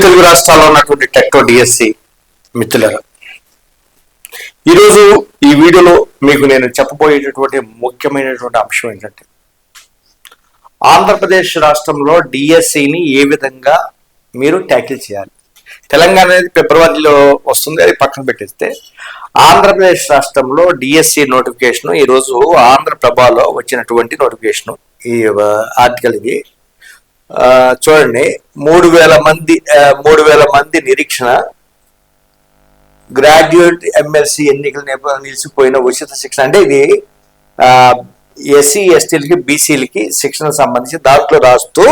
తెలుగు రాష్ట్రాల్లో ఉన్నటువంటి టెక్టో డిఎస్సి మిత్రులరా ఈరోజు ఈ వీడియోలో మీకు నేను చెప్పబోయేటటువంటి ముఖ్యమైనటువంటి అంశం ఏంటంటే ఆంధ్రప్రదేశ్ రాష్ట్రంలో డిఎస్సిని ఏ విధంగా మీరు ట్యాకిల్ చేయాలి? తెలంగాణ అనేది ఫిబ్రవరిలో వస్తుంది అది పక్కన పెట్టేస్తే ఆంధ్రప్రదేశ్ రాష్ట్రంలో డిఎస్సి నోటిఫికేషన్ ఈరోజు ఆంధ్రప్రభలో వచ్చినటువంటి నోటిఫికేషన్ ఈ ఆర్టికల్ ఇది. చూడండి. మూడు వేల మంది మూడు వేల మంది నిరీక్షణ. గ్రాడ్యుయేట్ ఎమ్మెల్సీ ఎన్నికల నేపథ్యం నిలిచిపోయిన ఉచిత శిక్షణ. అంటే ఇది ఎస్సీ ఎస్టీలకి బీసీలకి శిక్షణ సంబంధించి దాంట్లో రాస్తూ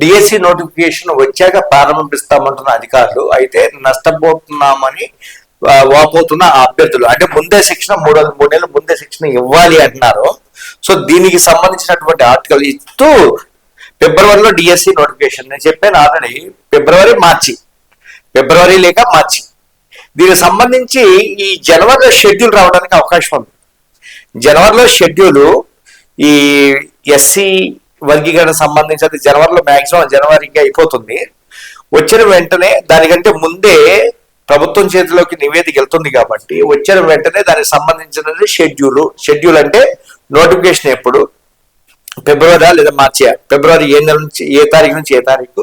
డిఎస్సి నోటిఫికేషన్ వచ్చాక ప్రారంభిస్తామంటున్న అధికారులు. అయితే నష్టపోతున్నామని వాపోతున్న అభ్యర్థులు. అంటే ముందే శిక్షణ మూడు వందల మూడు నెలలు ముందే శిక్షణ ఇవ్వాలి అంటున్నారు. సో దీనికి సంబంధించినటువంటి ఆర్టికల్ ఇస్తూ ఫిబ్రవరిలో డిఎస్సి నోటిఫికేషన్ నేను చెప్పాను ఆల్రెడీ ఫిబ్రవరి మార్చి. ఫిబ్రవరి లేక మార్చి. దీనికి సంబంధించి ఈ జనవరిలో షెడ్యూల్ రావడానికి అవకాశం ఉంది. జనవరిలో షెడ్యూల్ ఈ ఎస్సీ వర్గీకరణ సంబంధించి అది జనవరిలో జనవరి ఇంకా అయిపోతుంది. వచ్చిన వెంటనే దానికంటే ముందే ప్రభుత్వం చేతిలోకి నివేదిక వెళ్తుంది కాబట్టి వచ్చిన వెంటనే దానికి సంబంధించినది షెడ్యూల్ షెడ్యూల్ అంటే నోటిఫికేషన్ ఎప్పుడు? ఫిబ్రవరి లేదా మార్చి ఫిబ్రవరి ఏ నెల నుంచి ఏ తారీఖు నుంచి ఏ తారీఖు.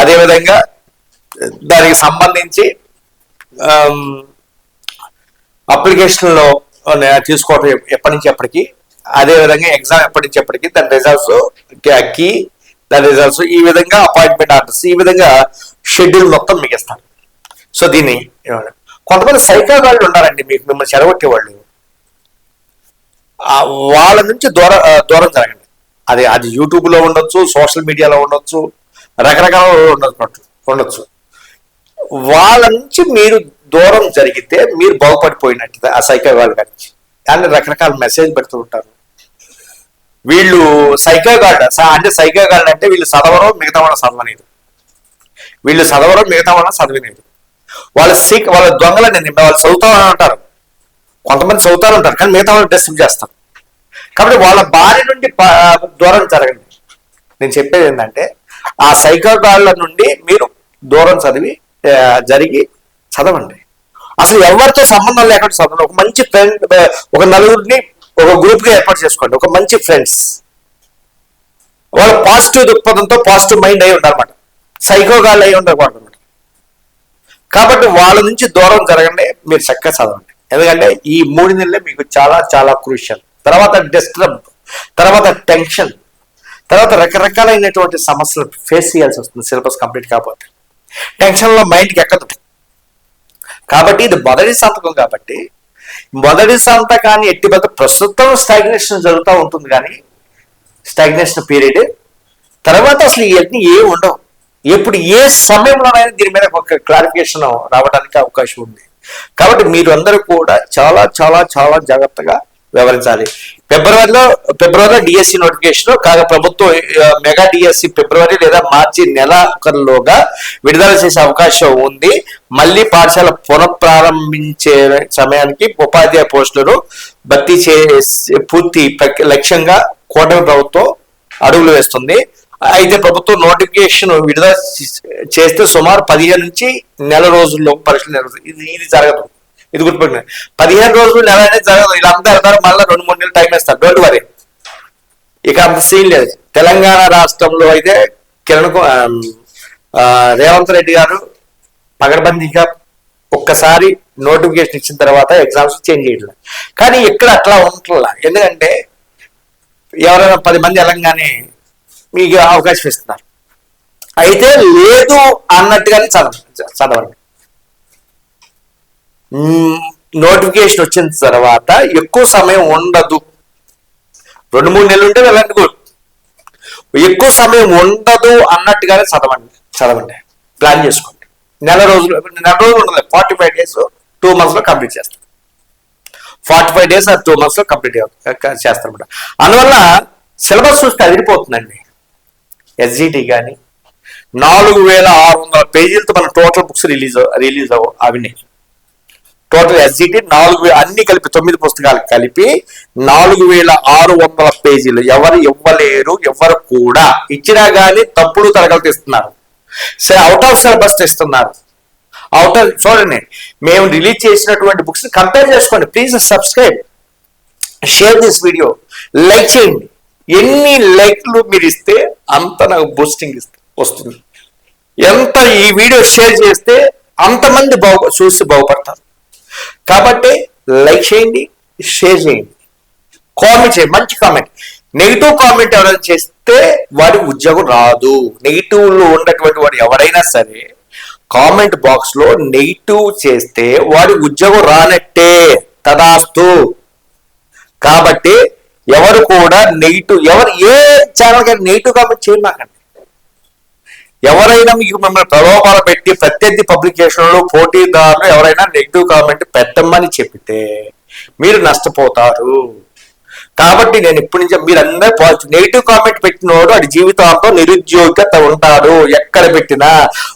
అదేవిధంగా దానికి సంబంధించి అప్లికేషన్లో తీసుకోవడం ఎప్పటి నుంచి ఎప్పటికి అదేవిధంగా ఎగ్జామ్ ఎప్పటి నుంచి ఎప్పటికి దాని రిజల్ట్స్ కీ దాని రిజల్ట్స్ ఈ విధంగా అపాయింట్మెంట్ ఆర్డర్స్ ఈ విధంగా షెడ్యూల్ మొత్తం మీకు ఇస్తారు. సో దీన్ని కొంతమంది సైకో వాళ్ళు ఉన్నారండి మీకు మిమ్మల్ని చెడగొట్టే వాళ్ళు. వాళ్ళ నుంచి దూర దూరం జరగండి. అది అది యూట్యూబ్లో ఉండొచ్చు సోషల్ మీడియాలో ఉండొచ్చు రకరకాల ఉండొచ్చు ఉండొచ్చు. వాళ్ళ నుంచి మీరు దూరం జరిగితే మీరు బాగుపడిపోయినట్టు ఆ సైకో వాళ్ళ నుంచి. కానీ రకరకాల మెసేజ్ పెడుతూ ఉంటారు. వీళ్ళు సైకో గార్డ్ అంటే సైకో గార్డ్ అంటే వీళ్ళు చదవరు మిగతా వాళ్ళ చదవలేదు వీళ్ళు చదవరు మిగతా వాళ్ళ చదివినది వాళ్ళ సీక్ వాళ్ళ దొంగలని నేను వాళ్ళు చదువుతామని అంటారు కొంతమంది చదువుతారు ఉంటారు కానీ మిగతా వాళ్ళు డిస్టర్బ్ చేస్తారు. కాబట్టి వాళ్ళ భార్య నుండి దూరం జరగండి. నేను చెప్పేది ఏంటంటే ఆ సైకోగాళ్ళ నుండి మీరు దూరం చదివి జరిగి చదవండి. అసలు ఎవరితో సంబంధం లేకుండా చదవండి. ఒక మంచి ఫ్రెండ్ ఒక నలుగురిని ఒక గ్రూప్గా ఏర్పాటు చేసుకోండి. ఒక మంచి ఫ్రెండ్స్ వాళ్ళు పాజిటివ్ దృక్పథంతో పాజిటివ్ మైండ్ అయి ఉండాలన్నమాట. సైకోగాళ్ళు అయి ఉండకూడదు అనమాట కాబట్టి వాళ్ళ నుంచి దూరం జరగండి. మీరు చక్కగా చదవండి. ఎందుకంటే ఈ మూడు నెలలే మీకు చాలా చాలా క్రూషియల్ తర్వాత డిస్టర్బ్ తర్వాత టెన్షన్ తర్వాత రకరకాలైనటువంటి సమస్యలు ఫేస్ చేయాల్సి వస్తుంది సిలబస్ కంప్లీట్ కాకపోతే. టెన్షన్లో మైండ్కి ఎక్కదు కాబట్టి ఇది మొదటి సంతకం కాబట్టి మొదటి సంతకాన్ని ఎట్టి బద్ద ప్రస్తుతం స్టాగ్నేషన్ జరుగుతూ ఉంటుంది కానీ స్టాగ్నేషన్ పీరియడ్ తర్వాత అసలు ఇవన్నీ ఏ ఉండవు. ఎప్పుడు ఏ సమయంలోనైనా దీని మీద ఒక క్లారిఫికేషన్ రావడానికి అవకాశం ఉంది. కాబట్టి మీరు అందరూ కూడా చాలా చాలా చాలా జాగ్రత్తగా వ్యవహరించాలి ఫిబ్రవరిలో ఫిబ్రవరిలో డిఎస్సి నోటిఫికేషన్ కాగా ప్రభుత్వం మెగా డిఎస్సి ఫిబ్రవరి లేదా మార్చి నెలలోగా విడుదల చేసే అవకాశం ఉంది. మళ్ళీ పాఠశాల పునఃప్రారంభించే సమయానికి ఉపాధ్యాయ పోస్టులను భర్తీ చేసే పూర్తి లక్ష్యంగా కూటమి ప్రభుత్వం అడుగులు వేస్తుంది. అయితే ప్రభుత్వం నోటిఫికేషన్ విడుదల చేస్తే సుమారు పదిహేను నుంచి నెల రోజుల్లో పరీక్షలు నిర్వహిస్తుంది ఇది ఇది జరగదు. ఇది గుర్తుపెట్టిన పదిహేను రోజులు నెల అనేది జరగదు. ఇలా అంతా వెళ్తారు మళ్ళీ రెండు మూడు నెలలు టైం ఇస్తారు డోంట్ వరీ ఇక అంత సీన్ లేదు. తెలంగాణ రాష్ట్రంలో అయితే కిరణ్ కు- రేవంత్ రెడ్డి గారు పగడబందీగా ఒక్కసారి నోటిఫికేషన్ ఇచ్చిన తర్వాత ఎగ్జామ్స్ చేంజ్ చేయట్లేదు. కానీ ఇక్కడ అట్లా ఉంటుందా ఎందుకంటే ఎవరైనా పది మంది వెళ్ళంగానే మీకు అవకాశం ఇస్తున్నారు. అయితే లేదు అన్నట్టుగానే చదవ చదవండి. నోటిఫికేషన్ వచ్చిన తర్వాత ఎక్కువ సమయం ఉండదు. రెండు మూడు నెలలు ఉంటే వెళ్ళండి గుడ్ ఎక్కువ సమయం ఉండదు అన్నట్టుగానే చదవండి చదవండి. ప్లాన్ చేసుకోండి. నెల రోజులు నెల రోజులు ఉండదు. ఫార్టీ ఫైవ్ డేస్ టూ మంత్స్లో కంప్లీట్ చేస్తాం. ఫార్టీ ఫైవ్ డేస్ టూ మంత్స్లో కంప్లీట్ చేస్తారన్నమాట అందువల్ల సిలబస్ చూస్తే అదిరిపోతుందండి. ఎస్జిటి కానీ నాలుగు వేల ఆరు వందల పేజీలతో మన టోటల్ బుక్స్ రిలీజ్ రిలీజ్ అవి అవినాయి. టోటల్ ఎస్జిటి నాలుగు అన్ని కలిపి తొమ్మిది పుస్తకాలు కలిపి నాలుగు వేల ఆరు వందల పేజీలు. ఎవరు ఇవ్వలేరు ఎవరు కూడా. ఇచ్చినా గానీ తప్పుడు తరగతి ఇస్తున్నారు సరే అవుట్ ఆఫ్ సిలబస్ ఇస్తున్నారు అవుట్ ఆఫ్ చూడండి మేము రిలీజ్ చేసినటువంటి బుక్స్ కంపేర్ చేసుకోండి. Please subscribe share this video like చేయండి. ఎన్ని లైక్లు మీరు ఇస్తే అంత నాకు బూస్టింగ్ వస్తుంది. ఎంత ఈ వీడియో షేర్ చేస్తే అంతమంది బాగు చూసి బాగుపడతారు. కాబట్టి లైక్ చేయండి షేర్ చేయండి. కామెంట్ చేయండి మంచి కామెంట్. నెగిటివ్ కామెంట్ ఎవరైనా చేస్తే వాడి ఉద్యోగం రాదు. నెగిటివ్లో ఉన్నటువంటి వాడు ఎవరైనా సరే కామెంట్ బాక్స్లో నెగిటివ్ చేస్తే వాడి ఉద్యోగం రానట్టే. తదాస్తు. కాబట్టి ఎవరు కూడా నెగిటివ్ ఎవరు ఏ ఛానల్ కానీ నెగిటివ్ కామెంట్ చేయమాకండి ఎవరైనా మీకు మిమ్మల్ని ప్రలోభాలు పెట్టి ప్రత్యర్థి పబ్లికేషన్లు పోటీదారులు ఎవరైనా నెగిటివ్ కామెంట్ పెట్టమని చెప్తే మీరు నష్టపోతారు. కాబట్టి నేను ఇప్పటి నుంచి మీరందరూ పాజిటివ్ నెగిటివ్ కామెంట్ పెట్టినోడు అది జీవితాంతం నిరుద్యోగత ఉంటాడు. ఎక్కడ పెట్టినా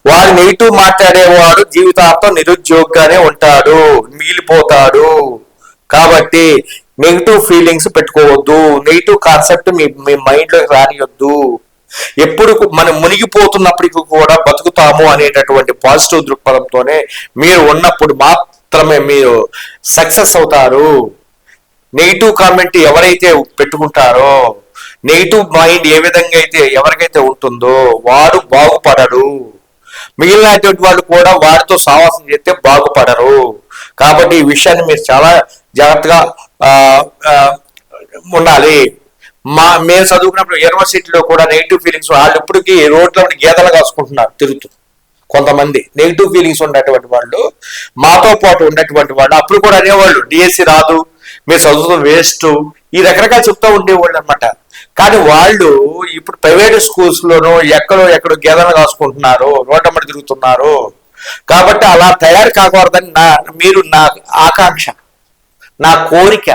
వాడు నెగిటివ్ మాట్లాడేవాడు జీవితాంతం నిరుద్యోగంగానే ఉంటాడు. మిగిలిపోతాడు. కాబట్టి నెగిటివ్ ఫీలింగ్స్ పెట్టుకోవద్దు. నెగిటివ్ కాన్సెప్ట్ మీ మీ మైండ్లోకి రానియొద్దు. ఎప్పుడు మనం మునిగిపోతున్నప్పటికీ కూడా బతుకుతాము అనేటటువంటి పాజిటివ్ దృక్పథంతోనే మీరు ఉన్నప్పుడు మాత్రమే మీరు సక్సెస్ అవుతారు. నెగిటివ్ కామెంట్ ఎవరైతే పెట్టుకుంటారో నెగిటివ్ మైండ్ ఏ విధంగా అయితే ఎవరికైతే ఉంటుందో వాడు బాగుపడరు మిగిలినటువంటి వాళ్ళు కూడా వాడితో సావాసం చేస్తే బాగుపడరు. కాబట్టి ఈ విషయాన్ని మీరు చాలా జాగ్రత్తగా ఉండాలి. మా మేము చదువుకున్నప్పుడు యూనివర్సిటీలో కూడా నెగిటివ్ ఫీలింగ్స్ వాళ్ళు ఇప్పటికీ రోడ్లో వెంట గీతలు కాసుకుంటున్నారు తిరుగుతూ. కొంతమంది నెగిటివ్ ఫీలింగ్స్ ఉన్నటువంటి వాళ్ళు మాతో పాటు ఉన్నటువంటి వాళ్ళు అప్పుడు కూడా అనేవాళ్ళు డిఎస్సి రాదు మీరు చదువుతూ వేస్ట్ ఈ రకరకాల చెప్తూ ఉండేవాళ్ళు అనమాట కానీ వాళ్ళు ఇప్పుడు ప్రైవేట్ స్కూల్స్ లోనూ ఎక్కడో ఎక్కడో గేదెలు కాసుకుంటున్నారు రోడ్డమ్మడి తిరుగుతున్నారు. కాబట్టి అలా తయారు కాకూడదని నా మీరు నా ఆకాంక్ష నా కోరిక.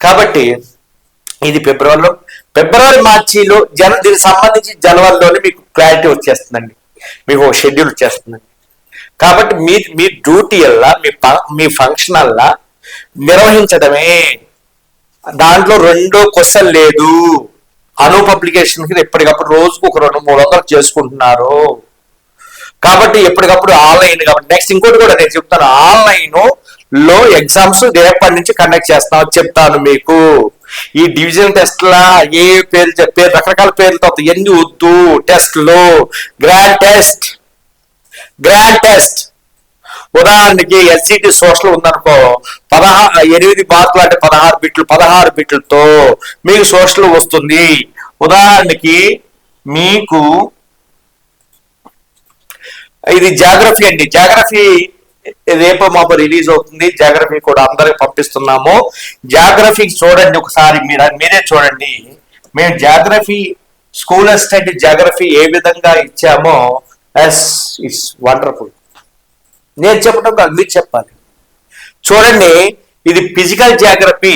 కాబట్టి ఇది ఫిబ్రవరిలో. ఫిబ్రవరి మార్చిలో జన దీనికి సంబంధించి జనవరిలోనే మీకు క్లారిటీ వచ్చేస్తుందండి. మీకు ఒక షెడ్యూల్ వచ్చేస్తుందండి. కాబట్టి మీ మీ డ్యూటీ అల్లా మీ ప- మీ ఫంక్షన్ అల్లా నిర్వహించడమే. దాంట్లో రెండో క్వశ్చన్ లేదు. అను పబ్లికేషన్ ఎప్పటికప్పుడు రోజుకు ఒక రెండు మూడు వందలు చేసుకుంటున్నారు. కాబట్టి ఎప్పటికప్పుడు ఆన్లైన్ కాబట్టి నెక్స్ట్ ఇంకోటి కూడా నేను చెప్తాను. ఆన్లైన్లో ఎగ్జామ్స్ రేపటి నుంచి కండక్ట్ చేస్తాను చెప్తాను మీకు. ఈ డివిజన్ టెస్ట్లా ఏ పేరు చెప్పే పేరు రకరకాల పేర్లతో ఎన్ని వద్దు టెస్ట్లు గ్రాండ్ టెస్ట్. Grand test. ఉదాహరణకి ఎస్సిటి సోషల్ ఉందనుకో పదహా ఎనిమిది మార్కులు అంటే పదహారు బిట్లు పదహారు బిట్లతో మీకు సోషల్ వస్తుంది. ఉదాహరణకి మీకు ఇది జాగ్రఫీ అండి. జాగ్రఫీ రేపు మాకు రిలీజ్ అవుతుంది. జాగ్రఫీ కూడా అందరికి పంపిస్తున్నాము. జాగ్రఫీ చూడండి ఒకసారి మీరు మీరే చూడండి. మేము జాగ్రఫీ స్కూల్ అసిస్టెంట్ జాగ్రఫీ ఏ విధంగా ఇచ్చామో ఎస్ ఇట్స్ వండర్ఫుల్. నేను చెప్పడం కాదు మీరు చెప్పాలి. చూడండి ఇది physical geography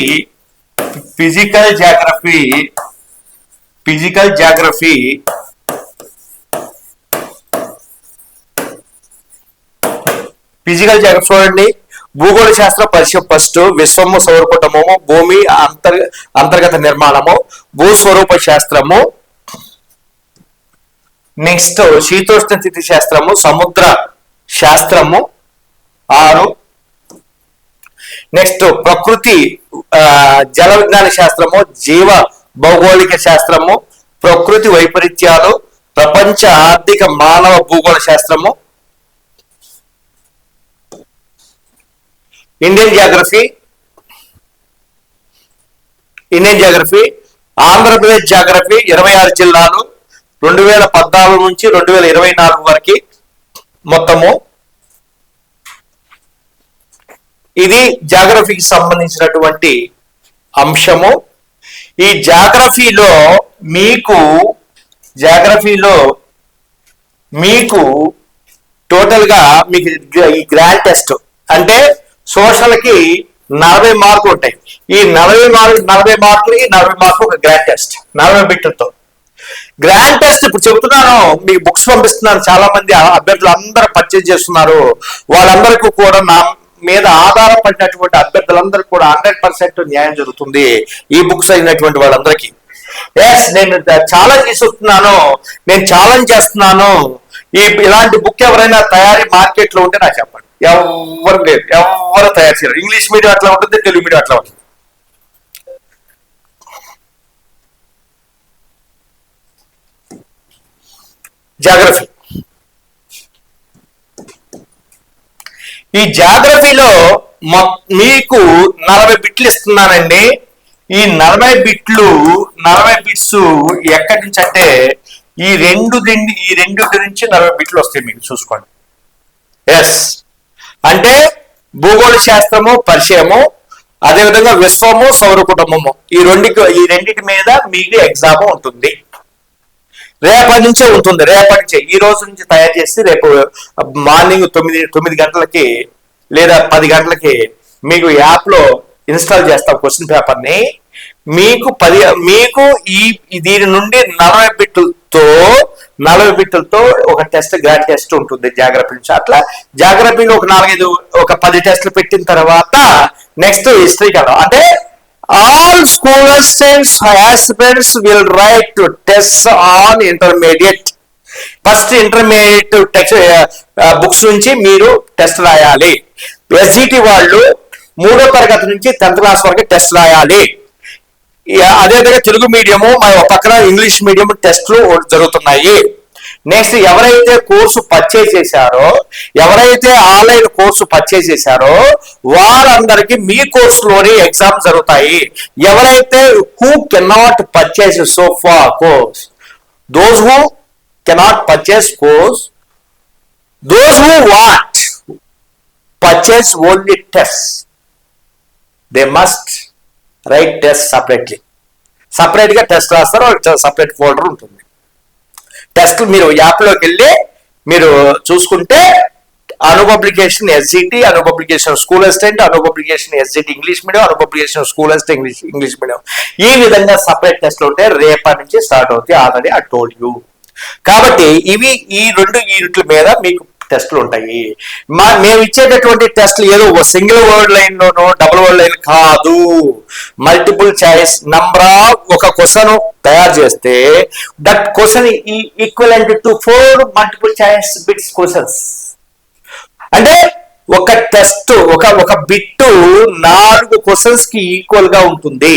physical geography physical geography. Physical geography చూడండి భూగోళ శాస్త్ర పరిచయం ఫస్ట్ విశ్వము సౌరకుటము భూమి అంతర్ అంతర్గత నిర్మాణము భూస్వరూప శాస్త్రము. నెక్స్ట్ శీతోష్ణ స్థితి శాస్త్రము సముద్ర శాస్త్రము ఆరు. నెక్స్ట్ ప్రకృతి జల విజ్ఞాన శాస్త్రము జీవ భౌగోళిక శాస్త్రము ప్రకృతి వైపరీత్యాలు ప్రపంచ ఆర్థిక మానవ భూగోళ శాస్త్రము Indian geography Indian geography Andhra Pradesh geography ఇరవై ఆరు జిల్లాలు రెండు వేల పద్నాలుగు నుంచి రెండు వేల ఇరవై నాలుగు వరకు మొత్తము. ఇది జాగ్రఫీకి సంబంధించినటువంటి అంశము. ఈ జాగ్రఫీలో మీకు జాగ్రఫీలో మీకు టోటల్గా మీకు ఈ గ్రాండ్ టెస్ట్ అంటే సోషల్కి నలభై మార్కులు ఉంటాయి. ఈ నలభై మార్కులు నలభై మార్కులకి నలభై మార్కులు ఒక గ్రాండ్ టెస్ట్ నలభై బిట్లతో. గ్రాండ్ టెస్ట్ ఇప్పుడు చెబుతున్నాను మీకు బుక్స్ పంపిస్తున్నాను చాలా మంది అభ్యర్థులు అందరూ పర్చేజ్ చేస్తున్నారు. వాళ్ళందరికీ కూడా నా మీద ఆధారపడినటువంటి అభ్యర్థులందరూ కూడా హండ్రెడ్ పర్సెంట్ న్యాయం జరుగుతుంది ఈ బుక్స్ అయినటువంటి వాళ్ళందరికీ. ఎస్ నేను ఛాలెంజ్ చేస్తున్నాను నేను ఛాలెంజ్ చేస్తున్నాను. ఈ ఇలాంటి బుక్ ఎవరైనా తయారీ మార్కెట్లో ఉంటే నాకు చెప్పండి. ఎవరు లేదు ఎవరు తయారు చేయరు. ఇంగ్లీష్ మీడియం అట్లా ఉంటుంది తెలుగు మీడియం అట్లా ఉంటుంది. జాగ్రఫీ ఈ జాగ్రఫీలో మీకు నలభై బిట్లు ఇస్తున్నానండి. ఈ నలభై బిట్లు నలభై బిట్స్ ఎక్కడి నుంచి అంటే ఈ రెండు ఈ రెండు నుంచి నలభై బిట్లు వస్తాయి మీకు చూసుకోండి. ఎస్ అంటే భూగోళ శాస్త్రము పరిచయము అదేవిధంగా విశ్వము సౌర కుటుంబము. ఈ రెండు ఈ రెండింటి మీద మీకు ఎగ్జామ్ ఉంటుంది. రేపటి నుంచే ఉంటుంది. రేపటి నుంచే. ఈ రోజు నుంచి తయారు చేసి రేపు మార్నింగ్ తొమ్మిది తొమ్మిది గంటలకి లేదా పది గంటలకి మీకు యాప్లో ఇన్స్టాల్ చేస్తాం క్వశ్చన్ పేపర్ని మీకు పది మీకు ఈ దీని నుండి నలభై బిట్లతో నలభై బిట్టులతో ఒక టెస్ట్ గ్రాడ్ టెస్ట్ ఉంటుంది. జాగ్రఫీ నుంచి అట్లా జాగ్రఫీలో ఒక నాలుగైదు ఒక పది టెస్ట్లు పెట్టిన తర్వాత నెక్స్ట్ హిస్టరీ కదా అంటే all school students aspirants will write to test on intermediate first intermediate text books నుంచి మీరు టెస్ట్ రాయాలి. ఎస్జిటి వాళ్ళు మూడో తరగతి నుంచి టెన్త్ క్లాస్ వరకు టెస్ట్ రాయాలి. అదేవిధంగా తెలుగు మీడియము మన పక్కన ఇంగ్లీష్ మీడియం టెస్ట్లు జరుగుతున్నాయి. నెక్స్ట్ ఎవరైతే కోర్సు పర్చేజ్ చేశారో ఎవరైతే ఆన్లైన్ కోర్సు పర్చేజ్ చేశారో వారందరికీ మీ కోర్సులోని ఎగ్జామ్ జరుగుతాయి. ఎవరైతే who cannot purchase sofa course those who cannot purchase course those who what purchase only test they must write test separately. సపరేట్గా టెస్ట్ రాస్తారు సపరేట్ ఫోల్డర్ ఉంటుంది. టెస్ట్ మీరు యాప్లోకి వెళ్ళి మీరు చూసుకుంటే Anu publication SGT Anu publication school assistant Anu publication SGT English medium Anu publication school assistant English English medium. ఈ విధంగా సపరేట్ టెస్ట్లు ఉంటే రేపటి నుంచి స్టార్ట్ అవుతాయి. Already I told you. కాబట్టి ఇవి ఈ రెండు యూనిట్ల మీద మీకు టెస్ట్లు ఉంటాయి. మా మేము ఇచ్చేటటువంటి టెస్ట్లు ఏదో సింగిల్ వర్డ్ లైన్లోనో డబుల్ వర్డ్ లైన్ కాదు. మల్టిపుల్ చాయిస్ నంబర్ ఒక క్వశ్చన్ తయారు చేస్తే that question equivalent to four multiple choice bits questions. అంటే ఒక టెస్ట్ ఒక ఒక బిట్టు నాలుగు క్వశ్చన్స్కి ఈక్వల్గా ఉంటుంది.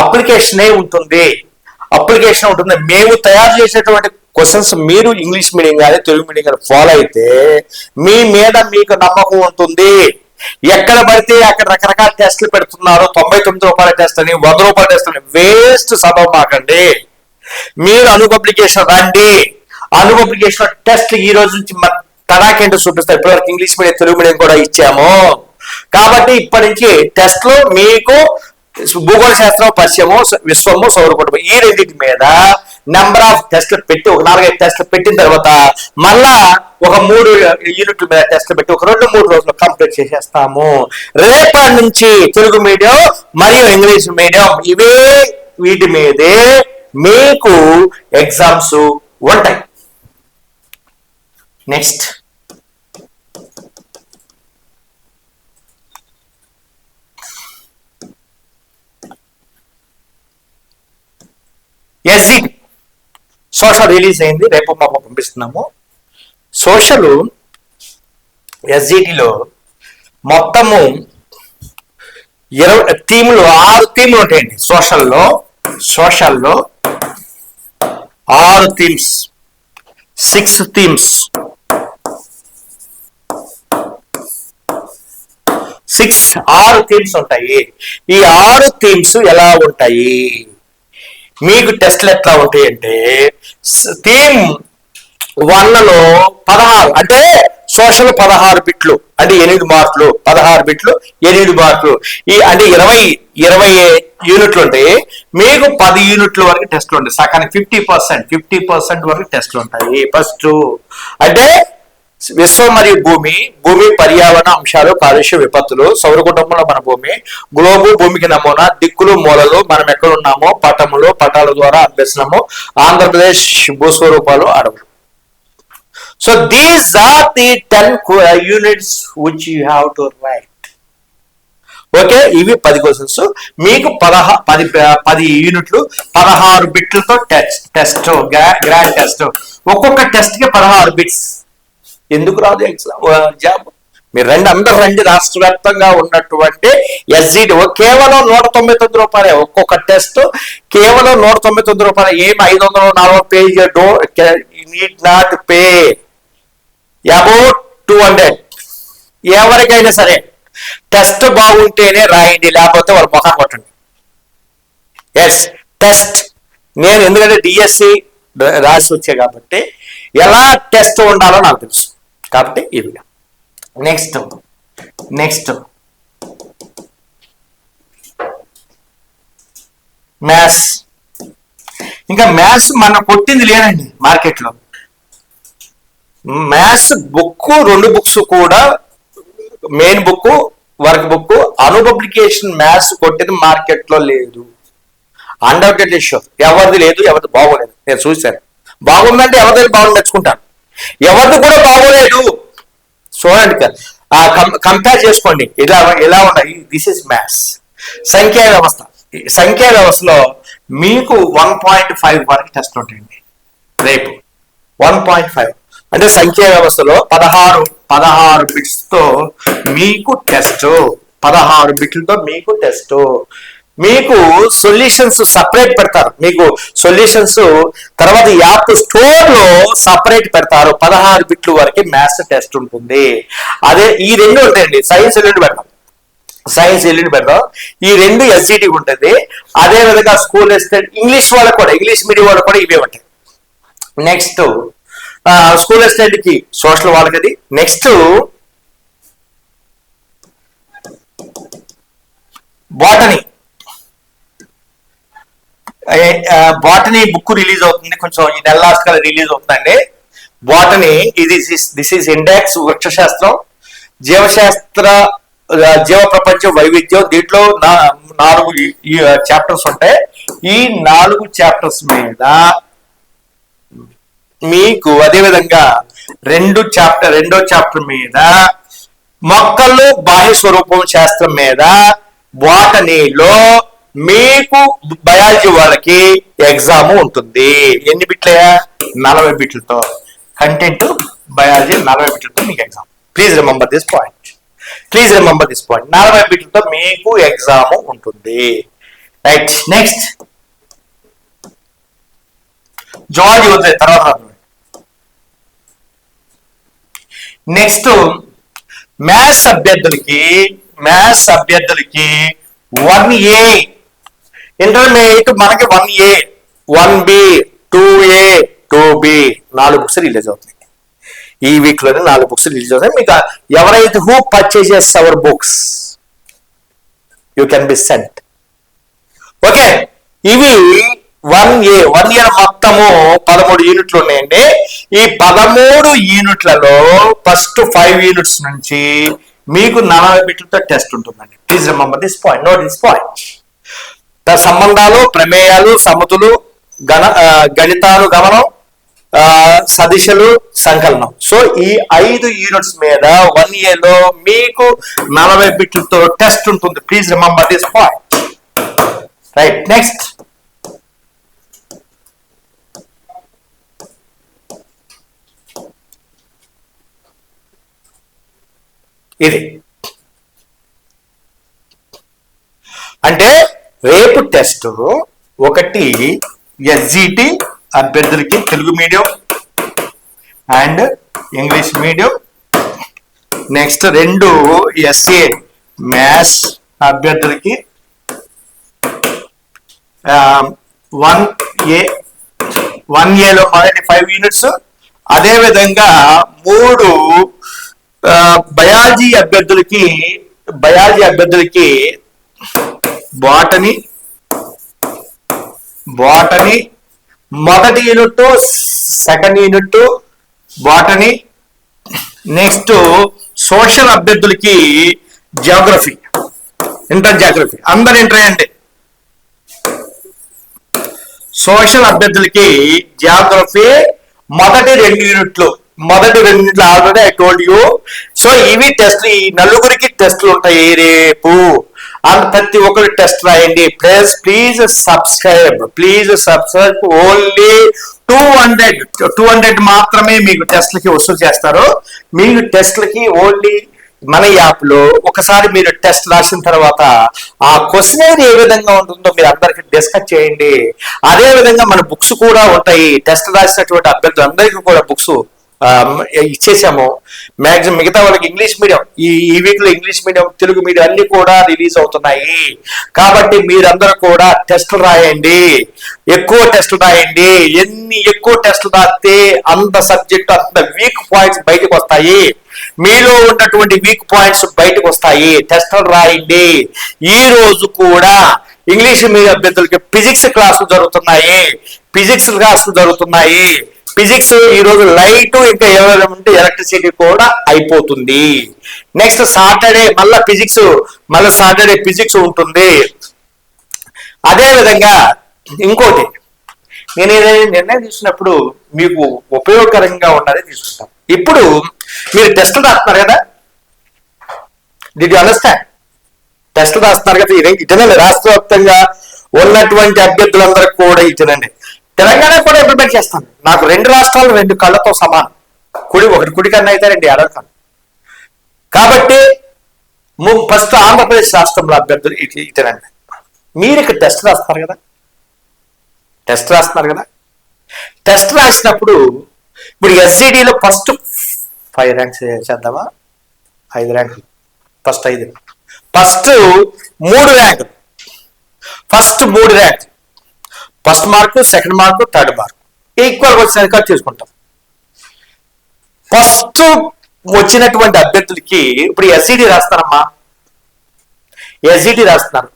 అప్లికేషనే ఉంటుంది. అప్లికేషన్ ఉంటుంది. మేము తయారు చేసేటువంటి క్వశ్చన్స్ మీరు ఇంగ్లీష్ మీడియం కానీ తెలుగు మీడియం కానీ ఫాలో అయితే మీ మీద మీకు నమ్మకం ఉంటుంది. ఎక్కడ పడితే అక్కడ రకరకాల టెస్ట్లు పెడుతున్నారు. తొంభై తొమ్మిది రూపాయల టెస్ట్ అని వంద రూపాయల టెస్ట్ అని వేస్ట్ సభ మాకండి. మీరు అను పబ్లికేషన్ రండి. అను పబ్లికేషన్ టెస్ట్ ఈ రోజు నుంచి మన తడాకేంటో చూపిస్తారు. ఇప్పటివరకు ఇంగ్లీష్ మీడియం తెలుగు మీడియం కూడా ఇచ్చాము. కాబట్టి ఇప్పటి నుంచి టెస్ట్లు మీకు భూగోళ శాస్త్రం పరిచయము విశ్వము సౌర కుటుంబం ఈ రెండింటి మీద నెంబర్ ఆఫ్ టెస్ట్లు పెట్టి ఒక నాలుగైదు టెస్ట్లు పెట్టిన తర్వాత మళ్ళా ఒక మూడు యూనిట్ల మీద టెస్ట్లు పెట్టి ఒక రెండు మూడు రోజులు కంప్లీట్ చేసేస్తాము. రేపటి నుంచి తెలుగు మీడియం మరియు ఇంగ్లీష్ మీడియం ఇవే వీటి మీదే మీకు ఎగ్జామ్స్ ఉంటాయి. నెక్స్ట్ ఎస్జిటి సోషల్ రిలీజ్ అయింది. రేపు మాకు పంపిస్తున్నాము. సోషల్ ఎస్జిటిలో మొత్తము ఇరవై థీములు ఆరు థీములు ఉంటాయండి. సోషల్లో సోషల్లో ఆరు థీమ్స్ సిక్స్ థీమ్స్. సిక్స్ ఆరు థీమ్స్ ఉంటాయి. ఈ ఆరు థీమ్స్ ఎలా ఉంటాయి? మీకు టెస్ట్లు ఎట్లా ఉంటాయి అంటే థీమ్ వన్లలో పదహారు అంటే సోషల్ పదహారు బిట్లు అంటే ఎనిమిది మార్కులు పదహారు బిట్లు ఎనిమిది మార్కులు. ఈ అంటే ఇరవై ఇరవై యూనిట్లు ఉంటాయి మీకు పది యూనిట్ల వరకు టెస్ట్లు ఉంటాయి. సకానికి ఫిఫ్టీ పర్సెంట్ ఫిఫ్టీ పర్సెంట్ వరకు టెస్ట్లు ఉంటాయి. ఫస్ట్ అంటే విశ్వం మరియు భూమి భూమి పర్యావరణ అంశాలు కాలుష్య విపత్తులు సౌర కుటుంబంలో మన భూమి గ్లోబు భూమికి నమూనా దిక్కులు మూలలు మనం ఎక్కడ ఉన్నామో పటములు పటాల ద్వారా అభ్యసనము ఆంధ్రప్రదేశ్ భూస్వరూపాలు అడవులు. So these are the ten units which you have to write okay ఇవి పది క్వశ్చన్స్ మీకు పదహా పది పది యూనిట్లు పదహారు బిట్లతో టెస్ట్ టెస్ట్ గ్రాండ్ టెస్ట్ ఒక్కొక్క టెస్ట్కి పదహారు బిట్స్ ఎందుకు రాదు ఎగ్జామ్ జాబ్? మీరు రండి అందరు రండి రాష్ట్ర వ్యాప్తంగా ఉన్నటువంటి ఎస్జిడి కేవలం నూట తొంభై తొమ్మిది రూపాయలే ఒక్కొక్క టెస్ట్ కేవలం నూట తొంభై తొమ్మిది రూపాయలు ఏమి ఐదు వందల నాలుగు page do need not pay about two hundred ఎవరికైనా సరే టెస్ట్ బాగుంటేనే రాయండి లేకపోతే వాళ్ళ ముఖం కొట్టండి. ఎస్ టెస్ట్. నేను ఎందుకంటే డిఎస్సి రాసి వచ్చే కాబట్టి ఎలా టెస్ట్ ఉండాలో నాకు తెలుసు. కాబట్టి ఇది నెక్స్ట్ నెక్స్ట్ మ్యాథ్స్ ఇంకా మ్యాథ్స్ మన కొట్టింది లేదండి మార్కెట్లో. మ్యాథ్స్ బుక్ రెండు బుక్స్ కూడా main book work book Anu publication maths కొట్టింది మార్కెట్లో లేదు. అండర్ ఇష్యూ ఎవరిది లేదు ఎవరిది బాగోలేదు. నేను చూశాను. బాగుందంటే ఎవరిది బాగుంది తెచ్చుకుంటాను ఎవరిది కూడా బాగోలేదు. చూడండి ఆ కంపేర్ చేసుకోండి. ఇలా ఎలా ఉన్నాయి. దిస్ ఇస్ మ్యాథ్స్ సంఖ్యా వ్యవస్థ. సంఖ్యా వ్యవస్థలో మీకు వన్ పాయింట్ ఫైవ్ వరకు టెస్ట్ ఉంటాయండి రేపు. వన్ పాయింట్ ఫైవ్ అంటే సంఖ్యా వ్యవస్థలో పదహారు పదహారు బిట్స్తో మీకు టెస్ట్ పదహారు బిట్లతో మీకు టెస్ట్ మీకు సొల్యూషన్స్ సపరేట్ పెడతారు. మీకు సొల్యూషన్స్ తర్వాత యాప్ స్టోర్లో సపరేట్ పెడతారు. పదహారు బిట్లు వరకు మ్యాథ్స్ టెస్ట్ ఉంటుంది. అదే ఈ రెండు ఉంటాయండి. సైన్స్ రెండు పెడతాం సైన్స్ ఎల్లుండి పెడతాం ఈ రెండు ఎస్జిటి ఉంటుంది. అదే విధంగా స్కూల్ ఇంగ్లీష్ వాళ్ళకు కూడా ఇంగ్లీష్ మీడియం వాళ్ళకు కూడా ఇవే ఉంటాయి. నెక్స్ట్ స్కూల్ అసిస్టెంట్కి సోషల్ వాళ్ళకి next botany botany book release అవుతుంది. కొంచెం ఈ నెల లాస్ట్ కల్లా రిలీజ్ అవుతుందండి. బాటనీ ఇది దిస్ ఈస్ ఇండెక్స్ వృక్షశాస్త్రం జీవశాస్త్ర జీవ ప్రపంచ వైవిధ్యం. దీంట్లో నాలుగు చాప్టర్స్ ఉంటాయి. ఈ నాలుగు చాప్టర్స్ మీద మీకు అదే విధంగా రెండు చాప్టర్ రెండో చాప్టర్ మీద మొక్కలు బాహ్య స్వరూపం శాస్త్రం మీద బాటనీలో మీకు బయాలజీ వాళ్ళకి ఎగ్జామ్ ఉంటుంది. ఎన్ని బిట్లయా నలభై బిట్లతో. కంటెంట్ బయాలజీ నలభై బిట్లతో మీకు exam. Please remember this point please remember this point నలభై బిట్లతో మీకు ఎగ్జామ్ ఉంటుంది. రైట్ నెక్స్ట్ జువాలజీ వద్ద తర్వాత నెక్స్ట్ మ్యాథ్స్ అభ్యర్థులకి మ్యాథ్స్ అభ్యర్థులకి వన్ ఏ ఇంటర్మీడియట్ మనకి one A one B two A two B నాలుగు బుక్స్ రిలీజ్ అవుతాయి ఈ వీక్లోనే నాలుగు బుక్స్ రిలీజ్ అవుతాయి మీకు ఎవరైతే who purchases our books you can be sent okay ఇవి వన్ ఏ వన్ ఇయర్ మొత్తము పదమూడు యూనిట్లు ఉన్నాయండి ఈ పదమూడు యూనిట్లలో ఫస్ట్ ఫైవ్ యూనిట్స్ నుంచి మీకు నలభై బిట్లతో టెస్ట్ ఉంటుందండి. Please remember this point note this point సంబంధాలు ప్రమేయాలు సమతులు గణ గణితాలు గమనం సదిశలు సంకలనం. సో ఈ ఐదు యూనిట్స్ మీద వన్ ఇయర్లో మీకు నలభై బిట్లతో టెస్ట్ ఉంటుంది. Please remember this point right next ఇది. అంటే రేపు టెస్ట్ ఒకటి ఎస్జిటి అభ్యర్థులకి Telugu medium and English medium. Next రెండు ఎస్ఏ మ్యాథ్స్ అభ్యర్థులకి వన్ ఏ వన్ ఏలో మొదటి ఫైవ్ యూనిట్స్ అదేవిధంగా మూడు బయాలజీ అభ్యర్థులకి బయాలజీ అభ్యర్థులకి బాటని బాటని మొదటి unit second unit botany next social అభ్యర్థులకి జియోగ్రఫీ ఇంటర్ జాగ్రఫీ అందరు ఇంటర్ అండి సోషల్ అభ్యర్థులకి జియోగ్రఫీ మొదటి రెండు యూనిట్లు మొదటి రెండు already I told you so ఇవి టెస్ట్ ఈ నలుగురికి టెస్ట్లు ఉంటాయి రేపు. అండ్ ప్రతి ఒక్కరు టెస్ట్ రాయండి. Please please subscribe. Please subscribe. Only two hundred two hundred మాత్రమే మీకు టెస్ట్లకి వసూలు చేస్తారు. మీకు టెస్ట్లకి ఓన్లీ మన యాప్లో ఒకసారి మీరు టెస్ట్ రాసిన తర్వాత ఆ క్వశ్చన్ ఏ విధంగా ఉంటుందో మీరు అందరికి డిస్కస్ చేయండి. అదే విధంగా మన బుక్స్ కూడా ఉంటాయి. టెస్ట్ రాసినటువంటి అభ్యర్థులందరికీ కూడా బుక్స్ ఇచ్చేసాము. మ్యాక్సిమం మిగతా వాళ్ళకి ఇంగ్లీష్ మీడియం ఈ ఈ వీక్లో ఇంగ్లీష్ మీడియం తెలుగు మీడియం అన్ని కూడా రిలీజ్ అవుతున్నాయి. కాబట్టి మీరందరూ కూడా టెస్ట్ రాయండి. ఎక్కువ టెస్ట్ రాయండి. ఎన్ని ఎక్కువ టెస్ట్ రాస్తే అంత సబ్జెక్ట్ అంత వీక్ పాయింట్స్ బయటకు వస్తాయి. మీలో ఉన్నటువంటి వీక్ పాయింట్స్ బయటకు వస్తాయి. టెస్టులు రాయండి. ఈ రోజు కూడా ఇంగ్లీష్ మీడియం అభ్యర్థులకి ఫిజిక్స్ క్లాసులు జరుగుతున్నాయి. ఫిజిక్స్ క్లాసులు జరుగుతున్నాయి. ఫిజిక్స్ ఈ రోజు లైట్ ఇంకా ఏమైనా ఉంటే ఎలక్ట్రిసిటీ కూడా అయిపోతుంది. నెక్స్ట్ సాటర్డే మళ్ళా ఫిజిక్స్ మళ్ళీ సాటర్డే ఫిజిక్స్ ఉంటుంది. అదే విధంగా ఇంకోటి నేను ఏదైనా నిర్ణయం తీసుకున్నప్పుడు మీకు ఉపయోగకరంగా ఉండాలని తీసుకుంటాను ఇప్పుడు మీరు టెస్ట్ రాస్తున్నారు కదా? డిడ్ యు అండర్స్టాండ్ టెస్ట్ రాస్తున్నారు కదా? ఇది ఇటనండి రాష్ట్ర వ్యాప్తంగా ఉన్నటువంటి అభ్యర్థులందరికీ కూడా ఇటనండి తెలంగాణ కూడా ఇంప్లిమెంట్ చేస్తాను నాకు రెండు రాష్ట్రాలు రెండు కళ్ళతో సమానం. కుడి ఒకటి కుడి కన్నా అయితే రెండు ఎడల కన్నా. కాబట్టి ఫస్ట్ ఆంధ్రప్రదేశ్ రాష్ట్రంలో అభ్యర్థులు ఇటు ఇటనండి మీరు ఇక్కడ టెస్ట్ రాస్తున్నారు కదా? టెస్ట్ రాస్తున్నారు కదా? టెస్ట్ రాసినప్పుడు ఇప్పుడు ఎస్జిడిలో ఫస్ట్ ఫైవ్ ర్యాంక్స్ చేద్దామా? ఐదు ర్యాంకులు ఫస్ట్ ఐదు. ఫస్ట్ మూడు ర్యాంకులు. ఫస్ట్ మూడు rank first mark second mark third mark. Equal వచ్చిన కట్ చేసుకుంటాం ఫస్ట్ వచ్చినటువంటి అభ్యర్థులకి ఇప్పుడు ఎస్ఈడి రాస్తారమ్మా. ఎస్ఈడి రాస్తున్నారు.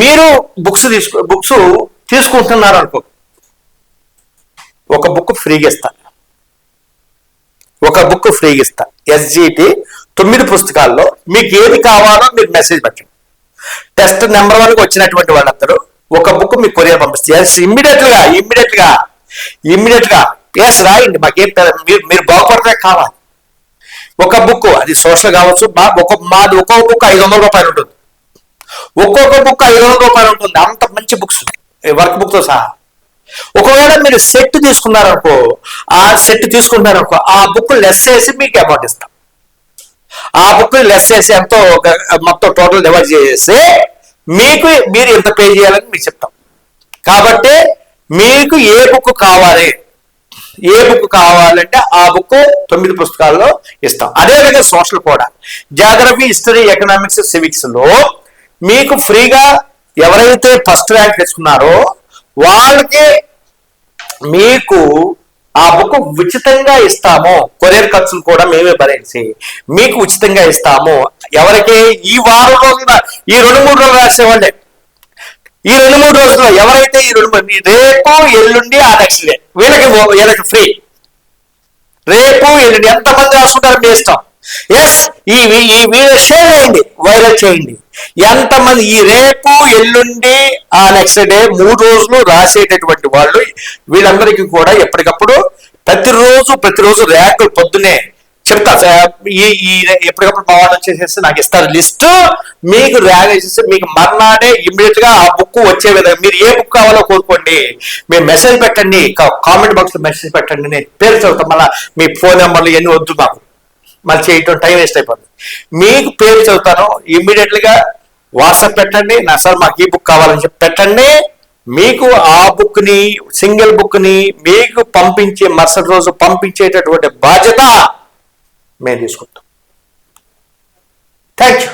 మీరు బుక్స్ తీసుకో బుక్స్ తీసుకుంటున్నారు అనుకో ఒక బుక్ ఫ్రీగా ఇస్తాను ఒక బుక్ ఫ్రీగా ఇస్తా. ఎస్జిటి తొమ్మిది పుస్తకాల్లో మీకు ఏది కావాలో మీరు మెసేజ్ పెట్టండి. టెస్ట్ నెంబర్ వన్కి వచ్చినటువంటి వాళ్ళందరూ ఒక బుక్ మీకు కొరియర్ పంపిస్తే ఎస్ ఇమ్మీడియట్గా ఇమ్మీడియట్గా ఇమ్మీడియట్గా ఎస్ రాయండి మాకేం మీరు మీరు బాగుపడితే కావాలి. ఒక బుక్ అది సోషల్ కావచ్చు మా ఒక మాది ఒక్కొక్క బుక్ ఐదు వందల రూపాయలు ఉంటుంది. ఒక్కొక్క బుక్ ఐదు వందల రూపాయలు ఉంటుంది అంత మంచి బుక్స్ వర్క్ బుక్తో సహా. ఒకవేళ మీరు సెట్ తీసుకున్నారనుకో ఆ సెట్ తీసుకుంటారనుకో ఆ బుక్ లెస్ చేసి మీకు అమౌంట్ ఇస్తాం. ఆ బుక్ లెస్ చేసి ఎంతో మొత్తం టోటల్ డివైడ్ చేసేసి మీకు మీరు ఎంత పే చేయాలని మీకు చెప్తాం. కాబట్టి మీకు ఏ బుక్ కావాలి? ఏ బుక్ కావాలంటే ఆ బుక్ తొమ్మిది పుస్తకాల్లో ఇస్తాం. అదేవిధంగా సోషల్ కూడా. జాగ్రఫీ హిస్టరీ ఎకనామిక్స్ సివిక్స్లో మీకు ఫ్రీగా ఎవరైతే ఫస్ట్ ర్యాంక్ తెచ్చుకున్నారో వాళ్ళకి మీకు ఆ బుక్ ఉచితంగా ఇస్తాము. కొరియర్ ఖర్చులు కూడా మేమే భరించి మీకు ఉచితంగా ఇస్తాము. ఎవరికి ఈ వారం రోజుల ఈ రెండు మూడు రోజులు రాసేవాళ్ళే. ఈ రెండు మూడు రోజుల్లో ఎవరైతే ఈ రెండు మూడు- రేపు ఎల్లుండి ఆ నెక్స్ట్ డే వీళ్ళకి వీళ్ళకి ఫ్రీ. రేపు ఎల్లుండి. ఎంతమంది రాసుకుంటారో మీ ఇష్టం? ఎస్ ఈ ఈ వీడియో షేర్ చేయండి. వైరల్ చేయండి. ఎంతమంది ఈ రేపు ఎల్లుండి ఆ నెక్స్ట్ డే మూడు రోజులు రాసేటటువంటి వాళ్ళు వీళ్ళందరికీ కూడా ఎప్పటికప్పుడు ప్రతిరోజు ప్రతిరోజు ర్యాంకులు పొద్దునే చెప్తా. ఈ ఈ ఎప్పటికప్పుడు మా వాళ్ళు వచ్చేసేసి నాకు ఇస్తారు లిస్ట్. మీకు ర్యాంక్ వేసేసి మీకు మర్నాడే ఇమ్మీడియట్గా ఆ బుక్ వచ్చే విధంగా మీరు ఏ బుక్ కావాలో కోరుకోండి. మీరు మెసేజ్ పెట్టండి. కామెంట్ బాక్స్లో మెసేజ్ పెట్టండి. నేను పేరు చదువుతాం. మళ్ళీ మీ ఫోన్ నెంబర్లు ఇవన్నీ వద్దు మాకు. మళ్ళీ చేయటం టైం వేస్ట్ అయిపోతుంది మీకు పేరు చదువుతాను. ఇమ్మీడియట్గా వాట్సాప్ పెట్టండి. నా సార్ మాకు ఈ బుక్ కావాలని చెప్పి పెట్టండి. మీకు ఆ బుక్ని సింగిల్ బుక్ని మీకు పంపించే మరుసటి రోజు పంపించేటటువంటి బాధ్యత మేము తీసుకుంటాం. Thank you